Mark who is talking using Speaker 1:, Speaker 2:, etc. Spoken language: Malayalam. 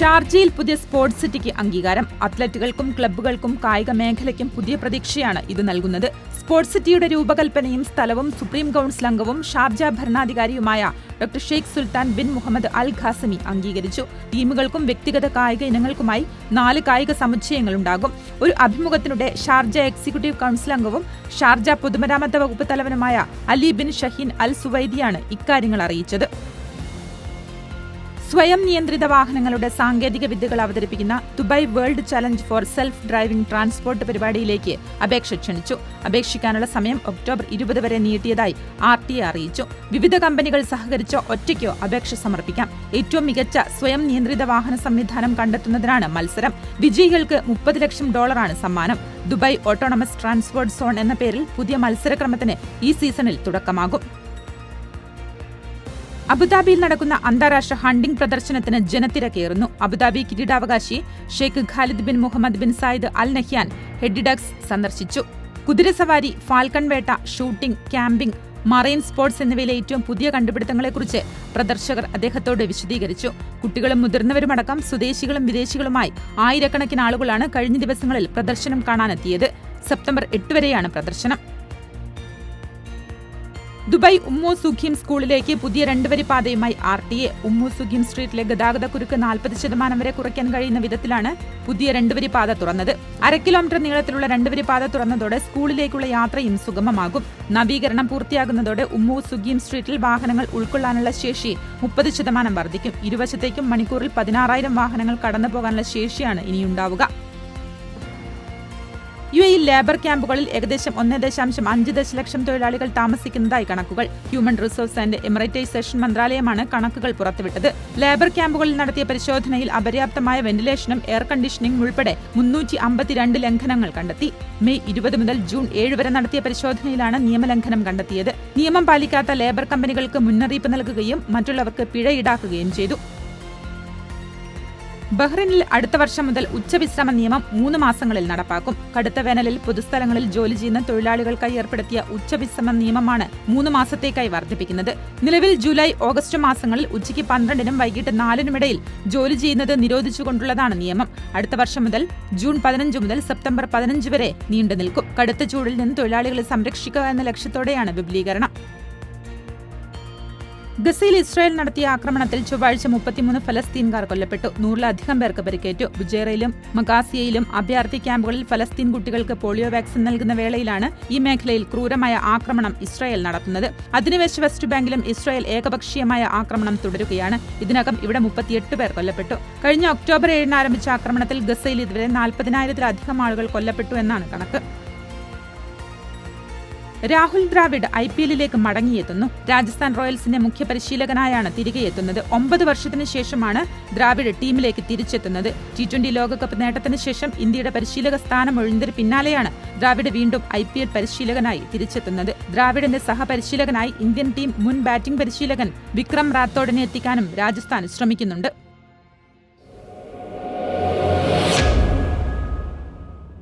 Speaker 1: ഷാർജയിൽ പുതിയ സ്പോർട്സ് സിറ്റിക്ക് അംഗീകാരം. അത്ലറ്റുകൾക്കും ക്ലബ്ബുകൾക്കും കായിക മേഖലയ്ക്കും പുതിയ പ്രതീക്ഷയാണ് ഇത് നൽകുന്നത്. സ്പോർട്സ് സിറ്റിയുടെ രൂപകൽപ്പനയും സ്ഥലവും സുപ്രീം കൗൺസിൽ അംഗവും Sharjah ഭരണാധികാരിയുമായ doctor Sheikh Sultan bin Muhammad al Qasimi അംഗീകരിച്ചു. ടീമുകൾക്കും വ്യക്തിഗത കായിക ഇനങ്ങൾക്കുമായി നാല് കായിക സമുച്ചയങ്ങൾ ഉണ്ടാകും ഒരു അഭിമുഖത്തിനിടെ ഷാർജ എക്സിക്യൂട്ടീവ് കൗൺസിൽ അംഗവും ഷാർജ പൊതുമരാമത്ത് വകുപ്പ് തലവനുമായ അലി ബിൻ ഷഹീൻ അൽ സുവൈദിയാണ് ഇക്കാര്യങ്ങൾ അറിയിച്ചത്. സ്വയം നിയന്ത്രിത വാഹനങ്ങളുടെ സാങ്കേതിക വിദ്യകൾ അവതരിപ്പിക്കുന്ന Dubai world challenge for self driving transport പരിപാടിയിലേക്ക് അപേക്ഷ ക്ഷണിച്ചു. അപേക്ഷിക്കാനുള്ള സമയം ഒക്ടോബർ ഇരുപത് വരെ നീട്ടിയതായി ആർ ടി അറിയിച്ചു. വിവിധ കമ്പനികൾ സഹകരിച്ചോ ഒറ്റയ്ക്കോ അപേക്ഷ സമർപ്പിക്കാം. ഏറ്റവും മികച്ച സ്വയം നിയന്ത്രിത വാഹന സംവിധാനം കണ്ടെത്തുന്നതിനാണ് മത്സരം. വിജയികൾക്ക് മുപ്പത് ലക്ഷം ഡോളറാണ് സമ്മാനം. ദുബായ് ഓട്ടോണമസ് ട്രാൻസ്പോർട്ട് സോൺ എന്ന പേരിൽ പുതിയ മത്സരക്രമത്തിന് ഈ സീസണിൽ തുടക്കമാകും. അബുദാബിയിൽ നടക്കുന്ന അന്താരാഷ്ട്ര ഹണ്ടിംഗ് പ്രദർശനത്തിന് ജനത്തിരക്കേറുന്നു. അബുദാബി കിരീടാവകാശി Sheikh Khalid bin Mohammed bin Zayed al Nahyan ഹെഡിഡക്സ് സന്ദർശിച്ചു. കുതിരസവാരി ഫാൽക്കൺ വേട്ട ഷൂട്ടിംഗ് ക്യാമ്പിംഗ് മറൈൻ സ്പോർട്സ് എന്നിവയിലെ ഏറ്റവും പുതിയ കണ്ടുപിടുത്തങ്ങളെക്കുറിച്ച് പ്രദർശകർ അദ്ദേഹത്തോട് വിശദീകരിച്ചു. കുട്ടികളും മുതിർന്നവരുമടക്കം സ്വദേശികളും വിദേശികളുമായി ആയിരക്കണക്കിന് ആളുകളാണ് കഴിഞ്ഞ ദിവസങ്ങളിൽ പ്രദർശനം കാണാനെത്തിയത്. സെപ്റ്റംബർ എട്ട് വരെയാണ് പ്രദർശനം. ദുബായ് ഉമ്മു സുഖീം സ്കൂളിലേക്ക് പുതിയ രണ്ടുവരി പാതയുമായി R T A. Umm Suqeim സ്ട്രീറ്റിലെ ഗതാഗത കുരുക്ക് നാൽപ്പത് ശതമാനം വരെ കുറയ്ക്കാൻ കഴിയുന്ന വിധത്തിലാണ് പുതിയ രണ്ടുവരി പാത തുറന്നത്. അര കിലോമീറ്റർ നീളത്തിലുള്ള രണ്ടുവരി പാത തുറന്നതോടെ സ്കൂളിലേക്കുള്ള യാത്രയും സുഗമമാകും. നവീകരണം പൂർത്തിയാകുന്നതോടെ ഉമ്മു സുഖീം സ്ട്രീറ്റിൽ വാഹനങ്ങൾ ഉൾക്കൊള്ളാനുള്ള ശേഷി മുപ്പത് ശതമാനം വർദ്ധിക്കും. ഇരുവശത്തേക്കും മണിക്കൂറിൽ പതിനാറായിരം വാഹനങ്ങൾ കടന്നു പോകാനുള്ള ശേഷിയാണ് ഇനിയുണ്ടാവുക. യു എയിൽ ലേബർ ക്യാമ്പുകളിൽ ഏകദേശം ഒന്ന് ദശാംശം അഞ്ച് ദശലക്ഷം തൊഴിലാളികൾ താമസിക്കുന്നതായി കണക്കുകൾ. ഹ്യൂമൻ റിസോഴ്സ് ആൻഡ് എമറൈറ്റൈസേഷൻ മന്ത്രാലയമാണ് കണക്കുകൾ പുറത്തുവിട്ടത്. ലേബർ ക്യാമ്പുകളിൽ നടത്തിയ പരിശോധനയിൽ അപര്യാപ്തമായ വെന്റിലേഷനും എയർ കണ്ടീഷനിംഗും ഉൾപ്പെടെ മുന്നൂറ്റി അമ്പത്തിരണ്ട് ലംഘനങ്ങൾ കണ്ടെത്തി. മെയ് ഇരുപത് മുതൽ ജൂൺ ഏഴ് വരെ നടത്തിയ പരിശോധനയിലാണ് നിയമലംഘനം കണ്ടെത്തിയത്. നിയമം പാലിക്കാത്ത ലേബർ കമ്പനികൾക്ക് മുന്നറിയിപ്പ് നൽകുകയും മറ്റുള്ളവർക്ക് പിഴ ഈടാക്കുകയും ചെയ്തു. ബഹ്റിനിൽ അടുത്ത വർഷം മുതൽ ഉച്ചവിശ്രമ നിയമം മൂന്ന് മാസങ്ങളിൽ നടപ്പാക്കും. കടുത്ത വേനലിൽ പൊതുസ്ഥലങ്ങളിൽ ജോലി ചെയ്യുന്ന തൊഴിലാളികൾക്കായി ഏർപ്പെടുത്തിയ ഉച്ചവിശ്രമ നിയമമാണ് മൂന്ന് മാസത്തേക്കായി വർദ്ധിപ്പിക്കുന്നത്. നിലവിൽ ജൂലൈ ഓഗസ്റ്റ് മാസങ്ങളിൽ ഉച്ചയ്ക്ക് പന്ത്രണ്ടിനും വൈകിട്ട് നാലിനുമിടയിൽ ജോലി ചെയ്യുന്നത് നിരോധിച്ചുകൊണ്ടുള്ളതാണ് നിയമം. അടുത്ത വർഷം മുതൽ ജൂൺ പതിനഞ്ച് മുതൽ സെപ്റ്റംബർ പതിനഞ്ച് വരെ നീണ്ടു നിൽക്കും കടുത്ത ചൂടിൽ നിന്ന് തൊഴിലാളികളെ സംരക്ഷിക്കുക എന്ന ലക്ഷ്യത്തോടെയാണ് വിപുലീകരണം. ഗസയിൽ ഇസ്രായേൽ നടത്തിയ ആക്രമണത്തിൽ ചൊവ്വാഴ്ച മുപ്പത്തിമൂന്ന് ഫലസ്തീൻകാർ കൊല്ലപ്പെട്ടു. നൂറിലധികം പേർക്ക് പരിക്കേറ്റു. ബുജേറയിലും മഗാസിയയിലും അഭയാർത്ഥി ക്യാമ്പുകളിൽ ഫലസ്തീൻ കുട്ടികൾക്ക് പോളിയോ വാക്സിൻ നൽകുന്ന വേളയിലാണ് ഈ മേഖലയിൽ ക്രൂരമായ ആക്രമണം ഇസ്രായേൽ നടത്തുന്നത്. അധിനിവേശ വെസ്റ്റ് ബാങ്കിലും ഇസ്രായേൽ ഏകപക്ഷീയമായ ആക്രമണം തുടരുകയാണ്. ഇതിനകം ഇവിടെ മുപ്പത്തിയെട്ട് പേർ കൊല്ലപ്പെട്ടു. കഴിഞ്ഞ ഒക്ടോബർ ഏഴിന് ആരംഭിച്ച ആക്രമണത്തിൽ ഗസയിൽ ഇതുവരെ നാൽപ്പതിനായിരത്തിലധികം ആളുകൾ കൊല്ലപ്പെട്ടു എന്നാണ് കണക്ക്. രാഹുൽ ദ്രാവിഡ് ഐ പി എല്ലിലേക്ക് മടങ്ങിയെത്തുന്നു. രാജസ്ഥാൻ റോയൽസിന്റെ മുഖ്യ പരിശീലകനായാണ് തിരികെ എത്തുന്നത്. ഒമ്പത് വർഷത്തിന് ശേഷമാണ് ദ്രാവിഡ് ടീമിലേക്ക് തിരിച്ചെത്തുന്നത്. ടി ട്വന്റി ലോകകപ്പ് നേട്ടത്തിന് ശേഷം ഇന്ത്യയുടെ പരിശീലക സ്ഥാനം ഒഴിഞ്ഞതിന് പിന്നാലെയാണ് ദ്രാവിഡ് വീണ്ടും ഐ പി എൽ പരിശീലകനായി തിരിച്ചെത്തുന്നത്. ദ്രാവിഡിന്റെ സഹപരിശീലകനായി ഇന്ത്യൻ ടീം മുൻ ബാറ്റിംഗ് പരിശീലകൻ വിക്രം റാത്തോഡിനെ എത്തിക്കാനും രാജസ്ഥാൻ ശ്രമിക്കുന്നുണ്ട്.